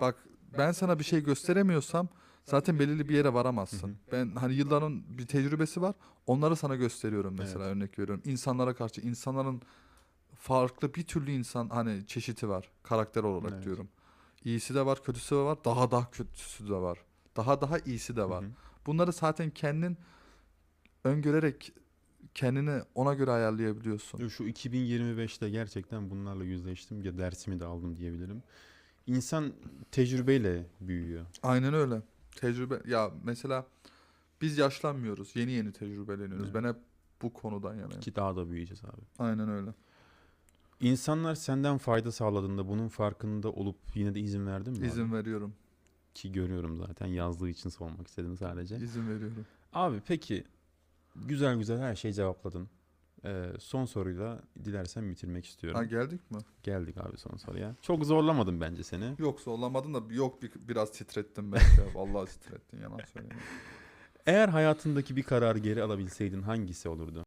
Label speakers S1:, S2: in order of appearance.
S1: Bak ben sana bir şey gösteremiyorsam zaten belirli bir yere varamazsın.
S2: Hı hı.
S1: Ben hani yılların bir tecrübesi var. Onları sana gösteriyorum mesela örnek veriyorum. İnsanlara karşı insanların farklı bir türlü insan hani çeşidi var karakter olarak
S2: Evet.
S1: diyorum. İyisi de var, kötüsü de var, daha daha kötüsü de var. Daha daha iyisi de var.
S2: Hı hı.
S1: Bunları zaten kendin öngörerek kendini ona göre ayarlayabiliyorsun.
S2: Şu 2025'te gerçekten bunlarla yüzleştim ya dersimi de aldım diyebilirim. İnsan tecrübeyle büyüyor.
S1: Aynen öyle. Tecrübe ya mesela biz yaşlanmıyoruz. Yeni yeni tecrübeleniyoruz.
S2: Evet.
S1: Ben hep bu konudan yanayım.
S2: Ki daha da büyüyeceğiz abi.
S1: Aynen öyle.
S2: İnsanlar senden fayda sağladığında bunun farkında olup yine de izin verdin mi? abi?
S1: İzin veriyorum.
S2: Ki görüyorum zaten yazdığı için sormak istedim sadece.
S1: İzin veriyorum.
S2: Abi peki güzel güzel her şeyi cevapladın. Ee, son soruyla dilersen bitirmek istiyorum.
S1: Ha geldik mi?
S2: Geldik abi son soruya. Çok zorlamadım bence seni.
S1: Yok zorlamadın da yok bir, biraz titrettim ben. Vallahi titrettin yalan söyleyeyim.
S2: Eğer hayatındaki bir kararı geri alabilseydin hangisi olurdu?